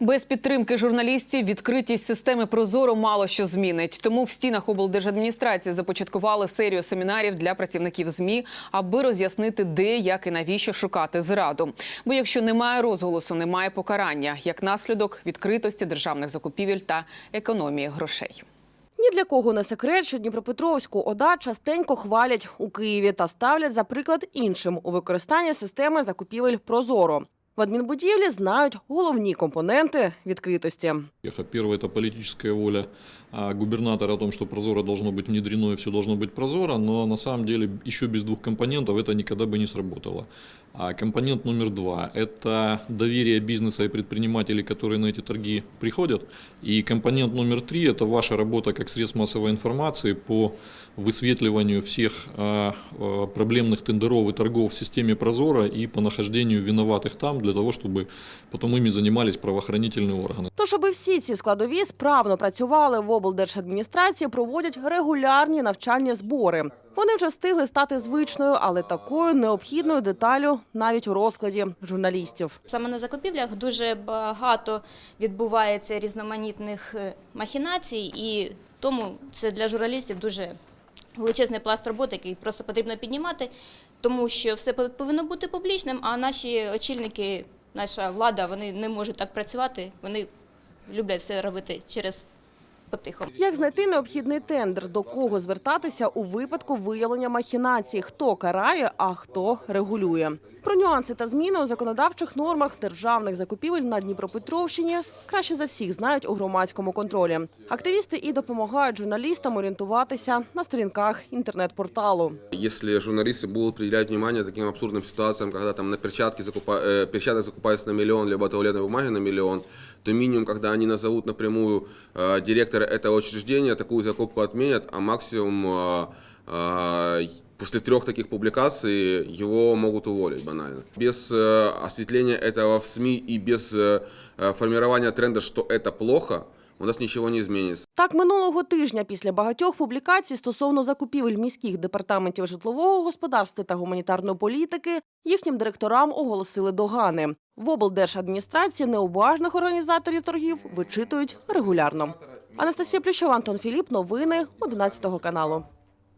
Без підтримки журналістів відкритість системи Прозоро мало що змінить. Тому в стінах облдержадміністрації започаткували серію семінарів для працівників змі, аби роз'яснити, де, як і навіщо шукати зраду. Бо якщо немає розголосу, немає покарання як наслідок відкритості державних закупівель та економії грошей. Ні для кого не секрет, що Дніпропетровську ОДА частенько хвалять у Києві та ставлять за приклад іншим у використанні системи закупівель Прозоро. В адмінбудівлі знають головні компоненти відкритості. Первое – это политическая воля а, губернатора о том, что Прозоро должно быть внедрено и все должно быть прозоро, но на самом деле еще без двух компонентов это никогда бы не сработало. А компонент номер два – это доверие бизнеса и предпринимателей, которые на эти торги приходят. И компонент номер три – это ваша работа как средств массовой информации по высветливанию всех а, а, проблемных тендеров и торгов в системе Прозоро и по нахождению виноватых там, для того, чтобы потом ими занимались правоохранительные органы. Тож, аби всі ці складові справно працювали в облдержадміністрації, проводять регулярні навчальні збори. Вони вже встигли стати звичною, але такою необхідною деталю навіть у розкладі журналістів. Саме на закупівлях дуже багато відбувається різноманітних е, махінацій, і тому це для журналістів дуже величезний пласт роботи, який просто потрібно піднімати, тому що все повинно бути публічним, а наші очільники, наша влада, вони не можуть так працювати, вони люблять все робити через потиху. Як знайти необхідний тендер, до кого звертатися у випадку виявлення махінацій, хто карає, а хто регулює. Про нюанси та зміни у законодавчих нормах державних закупівель на Дніпропетровщині краще за всіх знають у громадському контролі. Активісти і допомагають журналістам орієнтуватися на сторінках інтернет-порталу. Если журналисты будут уделять внимание таким абсурдным ситуациям, когда там на перчатки закупа... э, перчаток закупается на миллион, либо туалетной бумаги на миллион, то минимум, когда они назовут напрямую э, директора этого учреждения, такую закупку отменят, а максимум э, э, после трех таких публикаций его могут уволить банально. Без э, осветления этого в СМИ и без э, э, формирования тренда, что это плохо, у нас ничего не изменится. Так, минулого тижня після багатьох публікацій стосовно закупівель міських департаментів житлового господарства та гуманітарної політики їхнім директорам оголосили догани. В облдержадміністрації необажних організаторів торгів вичитують регулярно. Анастасія Плющова, Антон Філіп. Новини 11 каналу.